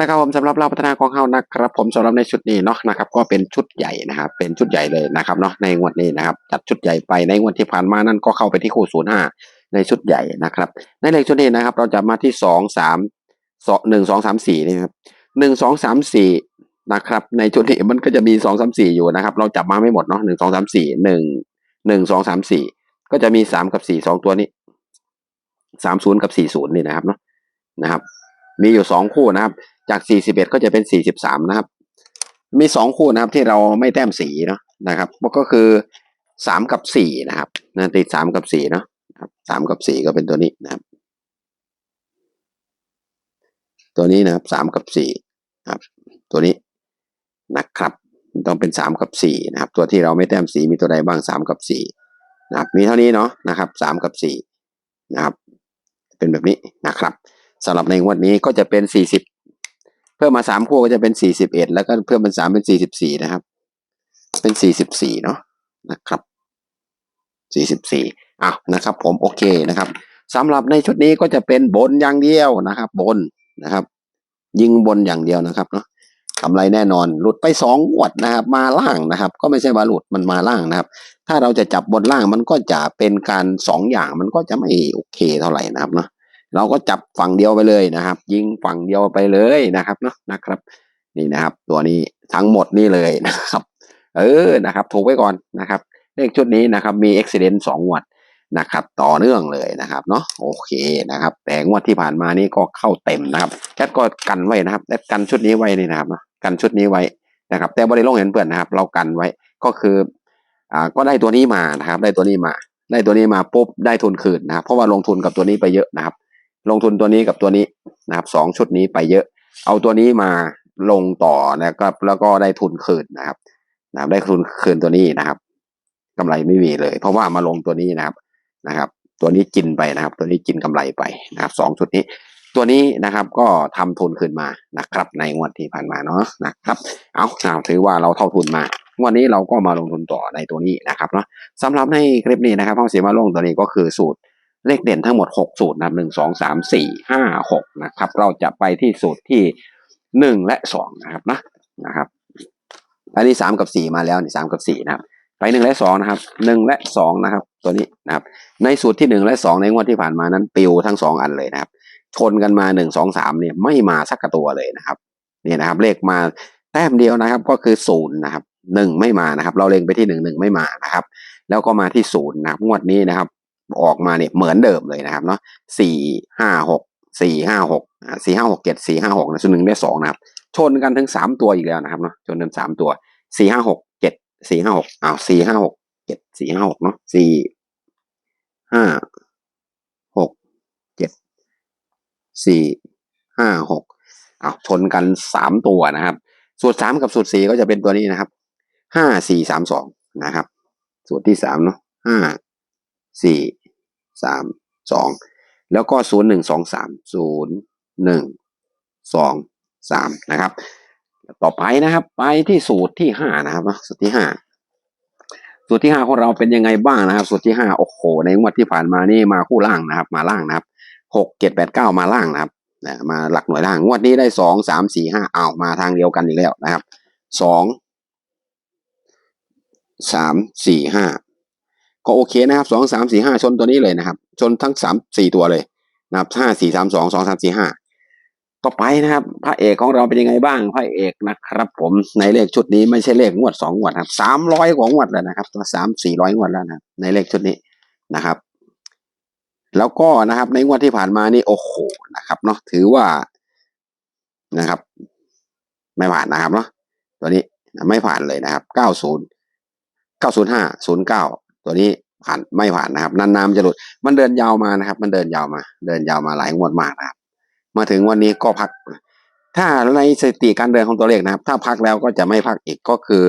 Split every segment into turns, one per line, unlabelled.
นะครับผมสำหรับเราพัฒนากองเฮานะครับ ผมสำหรับในชุดนี้เนาะนะครับ ก็เป็นชุดใหญ่นะครับ เป็นชุดใหญ่เลยนะครับเนาะในงวดนี้นะครับจัดชุดใหญ่ไปในงวดที่ผ่านมานั่นก็เข้าไปที่คู่ศูนย์ห้าในชุดใหญ่นะครับ ในเลขชุดนี้นะครับ เราจะมาที่สองสามสองหนึ่งสองสามสี่นี่ครับหนึ่งสองสามสี่นะครับ ในชุดนี้มันก็จะมีสองสามสี่อยู่นะครับ เราจับมาไม่หมดเนาะหนึ่งสองสามสี่หนึ่งหนึ่งสองสามสี่ก็จะมีสามกับสี่สองตัวนี้สามศูนย์กับสี่ศูนย์นี่นะครับเนาะนะครับ มีอยู่สองคู่นะครับ จาก 41 ก็จะเป็น 43 นะครับ มีสองคู่นะครับที่เราไม่แต้มสีเนาะนะครับก็คือ 3 กับ 4 นะครับนะติด 3 กับ 4 เนาะครับ3กับ 4 ก็เป็นตัวนี้นะครับ ตัวนี้นะครับ 3 กับ 4 ครับ ตัวนี้นะครับต้องเป็น 3 กับ 4 นะครับ ตัวที่เราไม่แต้มสีมีตัวใดบ้าง 3 กับ 4 นะครับ มีเท่านี้เนาะนะครับ 3 กับ 4 นะครับ เป็นแบบนี้นะครับสำหรับในงวดนี้ก็จะเป็น 40 เพิ่มมาสามคู่ก็จะเป็น41แล้วก็เพิ่มเป็นสามเป็น44นะครับ เป็น44เนาะนะครับ44อ้าวนะครับ ผมโอเคนะครับสำหรับในชุดนี้ก็จะเป็นบนอย่างเดียวนะครับ บนนะครับ ยิงบนอย่างเดียวนะครับเนาะกำไรแน่นอน หลุดไปสองงวดนะครับ มาล่างนะครับ ก็ไม่ใช่ว่าหลุดมันมาล่างนะครับ ถ้าเราจะจับบนล่างมันก็จะเป็นการสองอย่างมันก็จะไม่โอเคเท่าไหร่นะครับเนาะ เราก็จับฝั่งเดียวไปเลยนะครับ ยิงฝั่งเดียวไปเลยนะครับเนาะนะครับ นี่นะครับ ตัวนี้ทั้งหมดนี่เลยนะครับ เออนะครับถูกไว้ก่อนนะครับเลขชุดนี้นะครับ มีเอุบิเหตุสองงวดนะครับ ต่อเนื่องเลยนะครับเนาะโอเคนะครับ แต่งวดที่ผ่านมานี่ก็เข้าเต็มนะครับแคทก็กันไว้นะครับแคทกันชุดนี้ไว้นี่นะครับกันชุดนี้ไว้นะครับ แต่บริโลงเห็นเปื่อนนะครับ เรากันไว้ก็คืออ่าก็ได้ตัวนี้มานะครับ ได้ตัวนี้มา ได้ตัวนี้มาปุ๊บได้ทุนคืนนะครับเพราะว่าลงทุนกับตัวนี้ไปเยอะนะครับ ลงทุนตัวนี้กับตัวนี้นะครับสองชุดนี้ไปเยอะ เอาตัวนี้มาลงต่อนะครับ แล้วก็ได้ทุนคืนนะครับนะครับ ได้ทุนคืนตัวนี้นะครับกำไรไม่มีเลย เพราะว่ามาลงตัวนี้นะครับนะครับ ตัวนี้กินไปนะครับ ตัวนี้กินกำไรไปนะครับสองชุดนี้ ตัวนี้นะครับก็ทำทุนคืนมานะครับ ในงวดที่ผ่านมาเนาะนะครับ เอาเอาถือว่าเราเท่าทุนมาวันนี้เราก็มาลงทุนต่อในตัวนี้นะครับเนาะสำหรับในคลิปนี้นะครับพ่อเสียมาลงตัวนี้ก็คือสูตร เลขเด่นทั้งหมด 6 สูตรนะครับหนึ่งสองสามสี่ห้าหกนะครับ เราจะไปที่สูตรที่หนึ่งและสองนะครับนะนะครับ อันนี้สามกับสี่มาแล้วนี่สามกับสี่นะครับ ไปหนึ่งและสองนะครับหนึ่งและสองนะครับ ตัวนี้นะครับ ในสูตรที่หนึ่งและสองในงวดที่ผ่านมานั้นปิวทั้งสองอันเลยนะครับ ชนกันมาหนึ่งสองสามเนี่ยไม่มาสักตัวเลยนะครับนี่นะครับ เลขมาแต้มเดียวนะครับก็คือศูนย์นะครับหนึ่งไม่มานะครับ เราเล็งไปที่หนึ่งหนึ่งไม่มานะครับ แล้วก็มาที่ศูนย์นะครับงวดนี้นะครับ ออกมาเนี่ยเหมือนเดิมเลยนะครับเนาะสี่ห้าหกสี่ห้าหกสี่ห้าหกเจ็ดสี่ห้าหกนะส่วนหนึ่งได้สองนะครับ ชนกันถึงสามตัวอีกแล้วนะครับเนาะชนกันสามตัวสี่ห้าหกเจ็ดสี่ห้าหกอ้าวสี่ห้าหกเจ็ดสี่ห้าหกเนาะสี่ห้าหกเจ็ดสี่ห้าหกอ้าวชนกันสามตัวนะครับ สูตรสามกับสูตรสี่ก็จะเป็นตัวนี้นะครับห้าสี่สามสองนะครับ สูตรที่สามเนาะห้า สี่สามสองแล้วก็ศูนย์หนึ่งสองสามศูนย์หนึ่งสองสามนะครับ ต่อไปนะครับ ไปที่สูตรที่ห้านะครับสูตรที่ห้าสูตรที่ห้าของเราเป็นยังไงบ้างนะครับ สูตรที่ห้าโอ้โหในงวดที่ผ่านมานี่มาคู่ล่างนะครับ มาล่างนะครับหกเจ็ดแปดเก้ามาล่างนะครับมาหลักหน่วยล่างงวดนี้ได้สองสามสี่ห้าอ้ามาทางเดียวกันอีกแล้วนะครับสองสามสี่ห้า ก็โอเคนะครับสองสามสี่ห้าชนตัวนี้เลยนะครับ ชนทั้งสามสี่ตัวเลยนะครับห้าสี่สามสองสองสามสี่ห้าต่อไปนะครับ พระเอกของเราเป็นยังไงบ้างพระเอกนะครับ ผมในเลขชุดนี้ไม่ใช่เลขงวดสองงวดครับสามร้อยกว่างวดแล้วนะครับตัวสามสี่ร้อยงวดแล้วนะในเลขชุดนี้นะครับ แล้วก็นะครับ ในงวดที่ผ่านมานี่โอ้โหนะครับเนาะถือว่านะครับ ไม่ผ่านนะครับเนาะตัวนี้ไม่ผ่านเลยนะครับเก้าศูนย์เก้าศูนย์ห้าศูนย์เก้า ตัวนี้ผ่านไม่ผ่านนะครับนานๆจะหลุด มันเดินยาวมานะครับ มันเดินยาวมา เดินยาวมาหลายงวดมากนะครับ มาถึงวันนี้ก็พัก ถ้าในสถิติการเดินของตัวเลขนะครับ ถ้าพักแล้วก็จะไม่พักอีกก็คือ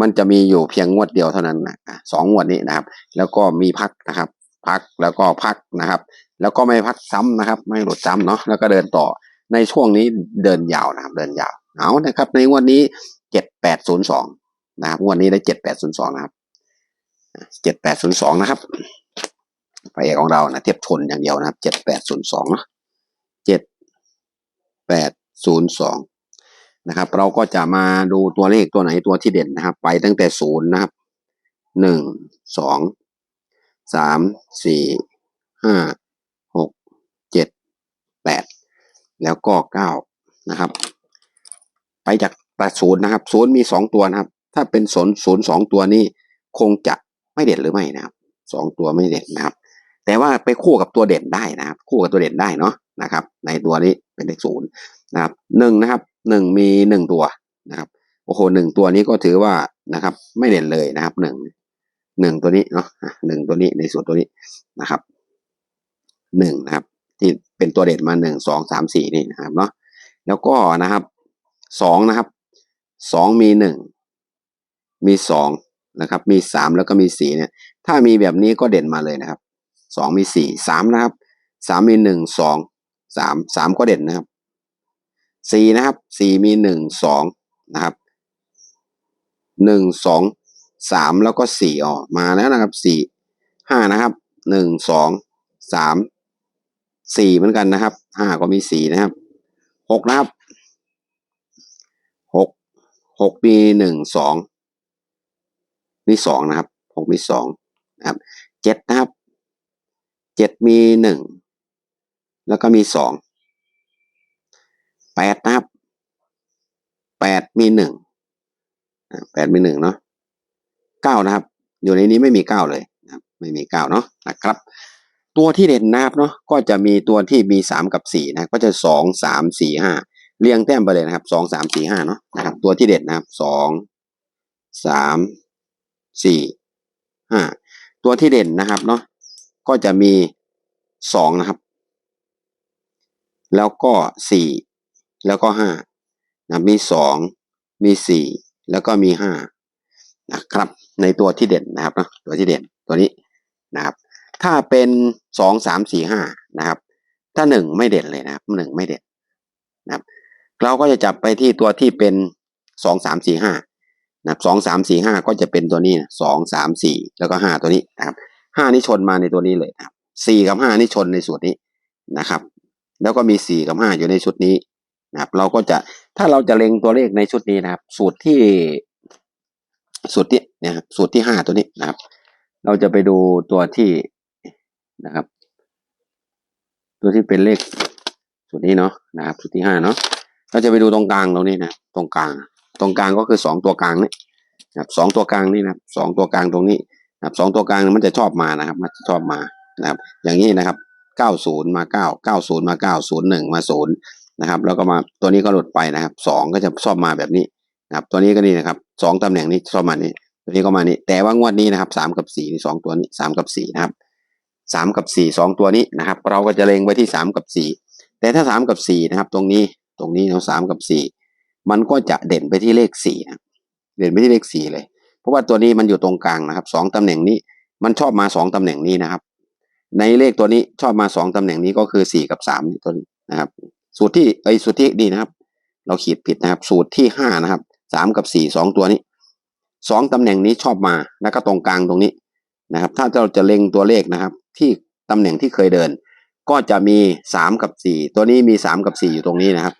มันจะมีอยู่เพียงงวดเดียวเท่านั้นนะสองงวดนี้นะครับ แล้วก็มีพักนะครับ พักแล้วก็พักนะครับ แล้วก็ไม่พักซ้ำนะครับ ไม่หลุดซ้ำเนาะแล้วก็เดินต่อในช่วงนี้เดินยาวนะครับ เดินยาวเอานะครับ ในงวดนี้เจ็ดแปดศูนย์สองนะครับงวดนี้ได้เจ็ดแปดศูนย์สองนะครับ เจ็ดแปดศูนย์สองนะครับพระเอกของเรานะเทียบชนอย่างเดียวนะครับเจ็ดแปดศูนย์สองเจ็ดแปดศูนย์สองนะครับ เราก็จะมาดูตัวเลขตัวไหนตัวที่เด่นนะครับ ไปตั้งแต่ศูนย์นะครับหนึ่งสองสามสี่ห้าหกเจ็ดแปดแล้วก็เก้านะครับ ไปจากแต่ศูนย์นะครับศูนย์มีสองตัวนะครับ ถ้าเป็นศูนย์ศูนย์สองตัวนี้คงจะ ไม่เด่นหรือไม่นะครับสองตัวไม่เด่นนะครับ แต่ว่าไปคู่กับตัวเด่นได้นะครับ คู่กับตัวเด่นได้เนาะนะครับ ในตัวนี้เป็นเลขศูนย์นะครับหนึ่งนะครับหนึ่งมีหนึ่งตัวนะครับโอ้โหหนึ่งตัวนี้ก็ถือว่านะครับ ไม่เด่นเลยนะครับหนึ่งหนึ่งตัวนี้เนาะหนึ่งตัวนี้ในส่วนตัวนี้นะครับหนึ่งนะครับ ที่เป็นตัวเด่นมาหนึ่งสองสามสี่นี่นะครับเนาะแล้วก็นะครับสองนะครับสองมีหนึ่งมีสอง นะครับ มีสามแล้วก็มีสี่เนี่ย ถ้ามีแบบนี้ก็เด่นมาเลยนะครับสองมีสี่สามนะครับสามมีหนึ่งสองสามสามก็เด่นนะครับสี่นะครับสี่มีหนึ่งสองนะครับหนึ่งสองสามแล้วก็สี่ออกมาแล้วนะครับสี่ห้านะครับหนึ่งสองสามสี่เหมือนกันนะครับห้าก็มีสี่นะครับหกนะครับหกหกมีหนึ่งสอง มีสองนะครับหกมีสองนะครับเจ็ดนะครับเจ็ดมีหนึ่งแล้วก็มีสองแปดนะครับแปดมีหนึ่งแปดมีหนึ่งเนาะเก้านะครับ อยู่ในนี้ไม่มีเก้าเลยนะครับ ไม่มีเก้าเนาะนะครับ ตัวที่เด่นนะครับเนาะก็จะมีตัวที่มีสามกับสี่นะก็จะสองสามสี่ห้าเรียงแต้มไปเลยนะครับสองสามสี่ห้าเนาะนะครับ ตัวที่เด่นนะครับสองสาม สี่ห้าตัวที่เด่นนะครับเนาะก็จะมีสองนะครับ แล้วก็สี่แล้วก็ห้านะมีสองมีสี่แล้วก็มีห้านะครับ ในตัวที่เด่นนะครับเนาะตัวที่เด่นตัวนี้นะครับ ถ้าเป็นสองสามสี่ห้านะครับ ถ้าหนึ่งไม่เด่นเลยนะครับหนึ่งไม่เด่นนะครับ เราก็จะจับไปที่ตัวที่เป็นสองสามสี่ห้า นะสองสามสี่ห้าก็จะเป็นตัวนี้สองสามสี่แล้วก็ห้าตัวนี้นะครับห้านี่ชนมาในตัวนี้เลยนะครับสี่กับห้านี่ชนในส่วนนี้นะครับ แล้วก็มีสี่กับห้าอยู่ในชุดนี้นะครับเราก็จะถ้าเราจะเล็งตัวเลขในชุดนี้นะครับ สูตรที่สูตรที่เนี่ยครับสูตรที่ห้าตัวนี้นะครับ เราจะไปดูตัวที่นะครับ ตัวที่เป็นเลขสูตรนี้เนาะนะครับ สูตรที่ห้าเนาะเราจะไปดูตรงกลางตรงนี้นะตรงกลาง ตรงกลางก็คือสองตัวกลางนี่นะครับสองตัวกลางนี่นะครับสองตัวกลางตรงนี้นะครับสองตัวกลางมันจะชอบมานะครับ มันจะชอบมานะครับ อย่างนี้นะครับเก้าศูนย์มาเก้าเก้าศูนย์มาเก้าศูนย์หนึ่งมาศูนย์นะครับแล้วก็มาตัวนี้ก็หลุดไปนะครับสองก็จะชอบมาแบบนี้นะครับ ตัวนี้ก็นี่นะครับสองตำแหน่งนี้ชอบมานี่ตัวนี้ก็มานี่แต่ว่างวดนี้นะครับสามกับสี่นี่สองตัวนี้สามกับสี่นะครับสามกับสี่สองตัวนี้นะครับ เราก็จะเล็งไว้ที่สามกับสี่แต่ถ้าสามกับสี่นะครับ ตรงนี้ตรงนี้เนาสามกับสี่ มันก็จะเด่นไปที่เลขสี่นะเด่นไปที่เลขสี่เลย เพราะว่าตัวนี้มันอยู่ตรงกลางนะครับสองตำแหน่งนี้ มันชอบมาสองตำแหน่งนี้นะครับ ในเลขตัวนี้ชอบมาสองตำแหน่งนี้ก็คือสี่กับสามนี่ตัวนี้นะครับ สูตรที่ไอยสูตรที่ดีนะครับ เราขีดผิดนะครับ สูตรที่ห้านะครับสามกับสี่สองตัวนี้สองตำแหน่งนี้ชอบมาแล้วก็ตรงกลางตรงนี้นะครับ ถ้าเราจะเล็งตัวเลขนะครับ ที่ตำแหน่งที่เคยเดิน ก็จะมีสามกับสี่ตัวนี้มีสามกับสี่อยู่ตรงนี้นะครับ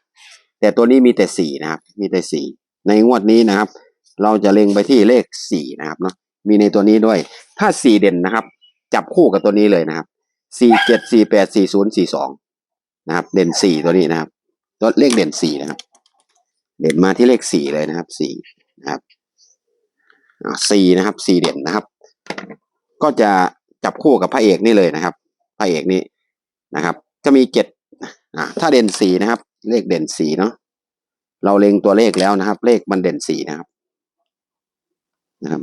แต่ตัวนี้มีแต่สี่นะครับ มีแต่สี่ในงวดนี้นะครับ เราจะเล็งไปที่เลขสี่นะครับเนาะมีในตัวนี้ด้วย ถ้าสี่เด่นนะครับ จับคู่กับตัวนี้เลยนะครับสี่เจ็ดสี่แปดสี่ศูนย์สี่สองนะครับ เด่นสี่ตัวนี้นะครับ ตัวเลขเด่นสี่นะครับ เด่นมาที่เลขสี่เลยนะครับสี่นะครับสี่นะครับสี่เด่นนะครับ ก็จะจับคู่กับพระเอกนี่เลยนะครับ พระเอกนี่นะครับ จะมีเจ็ดถ้าเด่นสี่นะครับ เลขเด่นสีเนาะเราเล็งตัวเลขแล้วนะครับ เลขมันเด่นสีนะครับนะครับ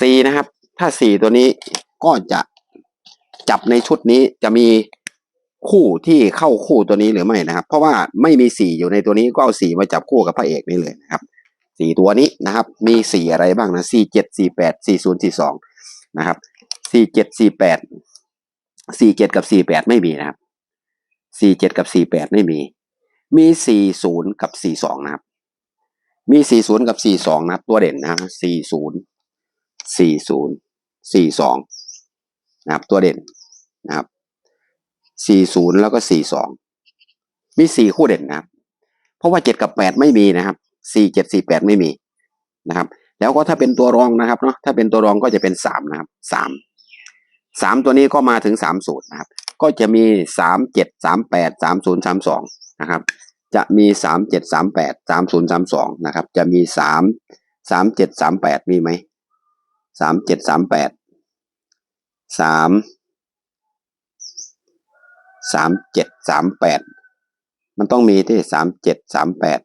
สีนะครับ ถ้าสีตัวนี้ก็จะจับในชุดนี้จะมีคู่ที่เข้าคู่ตัวนี้หรือไม่นะครับ เพราะว่าไม่มีสีอยู่ในตัวนี้ก็เอาสีมาจับคู่กับพระเอกนี่เลยนะครับสี่ตัวนี้นะครับ มีสีอะไรบ้างนะสี่เจ็ดสี่แปดสี่ศูนย์สี่สองนะครับสี่เจ็ดสี่แปดสี่เจ็ดกับสี่แปดไม่มีนะครับ สี่เจ็ดกับสี่แปดไม่มี มีสี่ศูนย์กับสี่สองนะครับ มีสี่ศูนย์กับสี่สองนะครับ ตัวเด่นนะครับสี่ศูนย์สี่ศูนย์สี่สองนะครับ ตัวเด่นนะครับสี่ศูนย์แล้วก็สี่สองมีสี่คู่เด่นนะครับ เพราะว่าเจ็ดกับแปดไม่มีนะครับสี่เจ็ดสี่แปดไม่มีนะครับ แล้วก็ถ้าเป็นตัวรองนะครับเนาะถ้าเป็นตัวรองก็จะเป็นสามนะครับสามสามตัวนี้ก็มาถึงสามสูตรนะครับ ก็จะมีสามเจ็ดสามแปดสามศูนย์สามสองนะครับจะมีสามเจ็ดสามแปดสามศูนย์สามสองนะครับจะมีสามสามเจ็ดสามแปดมีไหมสามเจ็ดสามแปดสามสามเจ็ดสามแปดมันต้องมีที่สามเจ็ดสามแปด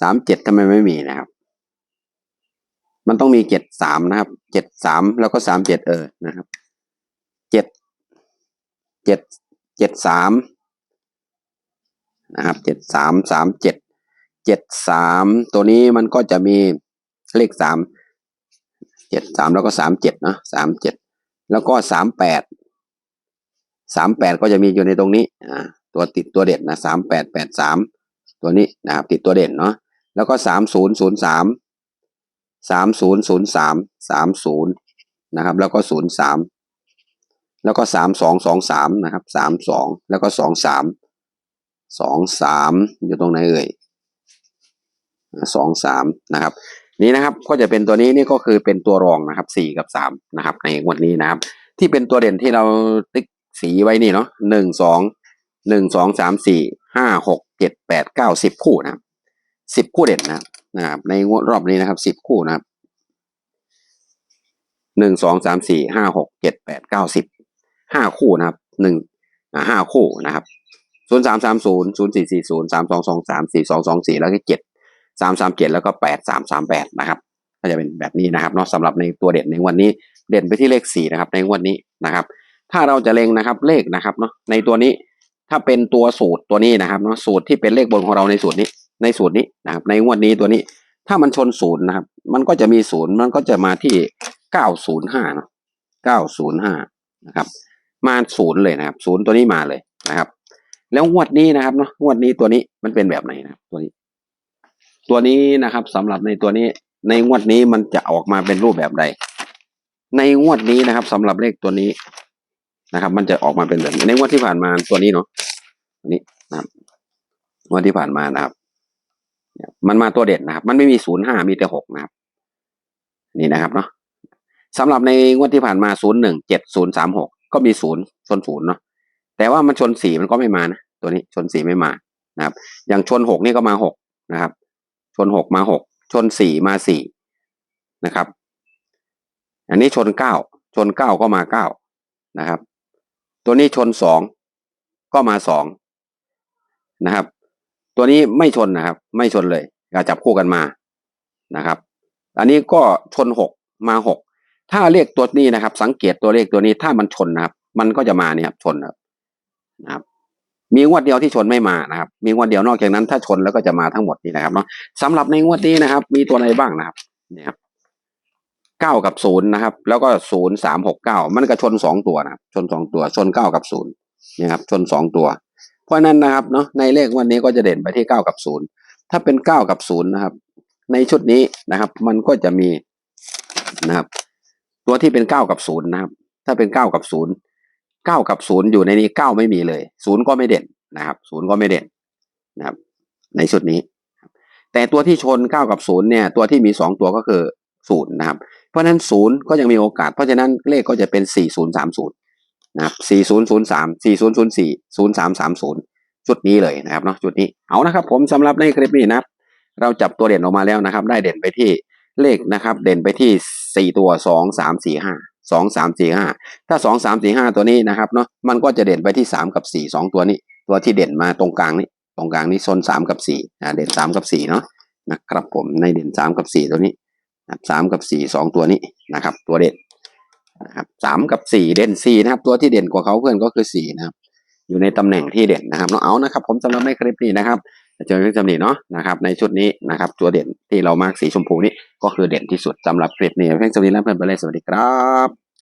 สามเจ็ดทำไมไม่มีนะครับ มันต้องมีเจ็ดสามนะครับ เจ็ดสามแล้วก็สามเจ็ดเออนะครับ เจ็ด เจ็ด เจ็ดสามนะครับ เจ็ดสามสามเจ็ด เจ็ดสามตัวนี้มันก็จะมีเลขสาม เจ็ดสามแล้วก็สามเจ็ดเนาะสามเจ็ด แล้วก็สามแปด สามแปดก็จะมีอยู่ในตรงนี้ อ่า ตัวติดตัวเด่นนะสามแปดแปดสามตัวนี้นะครับติดตัวเด่นเนาะ แล้วก็สามศูนย์ศูนย์สามสามศูนย์ศูนย์สามสามศูนย์นะครับ แล้วก็ศูนย์สามแล้วก็สามสองสองสามนะครับสามสองแล้วก็สองสามสองสามอยู่ตรงไหนเอ่ยสองสามนะครับ นี่นะครับก็จะเป็นตัวนี้นี่ก็คือเป็นตัวรองนะครับสี่กับสามนะครับ ในงวันนี้นะครับ ที่เป็นตัวเด่นที่เราติ๊กสีไว้นี่เนาะหนึ่งสองหนึ่งสองสามสี่ห้าหกเจ็ดแปดเก้าสิบคู่นะครับ สิบคู่เด่นนะครับนะครับ ในงวดรอบนี้นะครับสิบคู่นะครับหนึ่งสองสามสี่ห้าหกเจ็ดแปดเก้าสิบห้าคู่นะครับหนึ่งห้าคู่นะครับศูนย์สามสามศูนย์ศูนย์สี่สี่ศูนย์สามสองสองสามสี่สองสองสี่แล้วก็เจ็ดสามสามเจ็ดแล้วก็แปดสามสามแปดนะครับก็จะเป็นแบบนี้นะครับเนาะสำหรับในตัวเด่นในวันนี้เด่นไปที่เลขสี่นะครับ ในวันนี้นะครับ ถ้าเราจะเล็งนะครับเลขนะครับเนาะในตัวนี้ถ้าเป็นตัวสูตรตัวนี้นะครับเนาะสูตรที่เป็นเลขบนของเราในสูตรนี้ ในสูตรนี้นะครับ ในงวดนี้ตัวนี้ ถ้ามันชนศูนย์นะครับ มันก็จะมีศูนย์มันก็จะมาที่เก้าศูนย์ห้าเนะเก้าศูนย์ห้านะครับ มาศูนย์เลยนะครับศูนย์ตัวนี้มาเลยนะครับ แล้วงวดนี้นะครับเนาะงวดนี้ตัวนี้มันเป็นแบบไหนนะครับ ตัวนี้ ตัวนี้นะครับสำหรับในตัวนี้ในงวดนี้มันจะออกมาเป็นรูปแบบใด ในงวดนี้นะครับสำหรับเลขตัวนี้นะครับ มันจะออกมาเป็นแบบนี้ในงวดที่ผ่านมาตัวนี้เนาะตัวนี้นะครับงวดที่ผ่านมานะครับ มันมาตัวเด่นนะครับ มันไม่มีศูนย์ห้ามีแต่หกนะครับ นี่นะครับเนาะสำหรับในงวดที่ผ่านมาศูนย์หนึ่งเจ็ดศูนย์สามหกก็มีศูนย์ชนศูนย์เนาะแต่ว่ามันชนสี่มันก็ไม่มานะตัวนี้ชนสี่ไม่มานะครับ อย่างชนหกนี่ก็มาหกนะครับ ชนหกมาหกชนสี่มาสี่นะครับ อันนี้ชนเก้าชนเก้าก็มาเก้านะครับ ตัวนี้ชนสองก็มาสองนะครับ ตัวนี้ไม่ชนนะครับ ไม่ชนเลยก็จับคู่กันมานะครับ อันนี้ก็ชนหกมาหกถ้าเลขตัวนี้นะครับ สังเกตตัวเลขตัวนี้ถ้ามันชนนะครับ มันก็จะมาเนี่ยครับชนนะครับนะครับ มีงวดเดียวที่ชนไม่มานะครับ มีงวดเดียวนอกจากนั้นถ้าชนแล้วก็จะมาทั้งหมดนี่นะครับเนาะสำหรับในงวดนี้นะครับ มีตัวอะไรบ้างนะครับเนี่ยครับเก้ากับศูนย์นะครับ แล้วก็ศูนย์สามหกเก้ามันก็ชนสองตัวนะครับ ชนสองตัว ชนเก้ากับศูนย์เนี่ยครับ ชนสองตัว เพราะนั้นนะครับเนาะในเลขวันนี้ก็จะเด่นไปที่เก้ากับศูนย์ถ้าเป็นเก้ากับศูนย์นะครับ ในชุดนี้นะครับ มันก็จะมีนะครับ ตัวที่เป็นเก้ากับศูนย์นะครับ ถ้าเป็นเก้ากับศูนย์เก้ากับศูนย์อยู่ในนี้เก้าไม่มีเลยศูนย์ก็ไม่เด่นนะครับศูนย์ก็ไม่เด่นนะครับ ในชุดนี้ แต่ตัวที่ชนเก้ากับศูนย์เนี่ย ตัวที่มีสองตัวก็คือศูนย์นะครับ เพราะฉะนั้นศูนย์ก็ยังมีโอกาส เพราะฉะนั้นเลขก็จะเป็นสี่ศูนย์สามศูนย์ นะครับสี่ศูนย์ศูนย์สามสี่ศูนย์ศูนย์สี่ศูนย์สามสามศูนย์ชุดนี้เลยนะครับเนาะชุดนี้เอานะครับ ผมสำหรับในคลิปนี้นะครับ เราจับตัวเด่นออกมาแล้วนะครับ ได้เด่นไปที่เลขนะครับ เด่นไปที่สี่ตัวสองสามสี่ห้าสองสามสี่ห้าถ้าสองสามสี่ห้าตัวนี้นะครับเนาะมันก็จะเด่นไปที่สามกับสี่สองตัวนี้ ตัวที่เด่นมาตรงกลางนี้ตรงกลางนี้โซนสามกับสี่อ่าเด่นสามกับสี่เนาะนะครับผมในเด่นสามกับสี่ตัวนี้สามกับสี่สองตัวนี้นะครับ ตัวเด่น นะครับสามกับสี่เด่นสี่นะครับ ตัวที่เด่นกว่าเขาเพื่อนก็คือสี่นะครับ อยู่ในตำแหน่งที่เด่นนะครับเนาะเอานะครับ ผมสำหรับในคลิปนี้นะครับเจอเรื่องจำหนีเนาะนะครับในชุดนี้นะครับ ตัวเด่นที่เรามาร์กสีชมพูนี่ก็คือเด่นที่สุดสำหรับคลิปนี้เพื่อนจำหนีและเพื่อนไปเลยสวัสดีครับ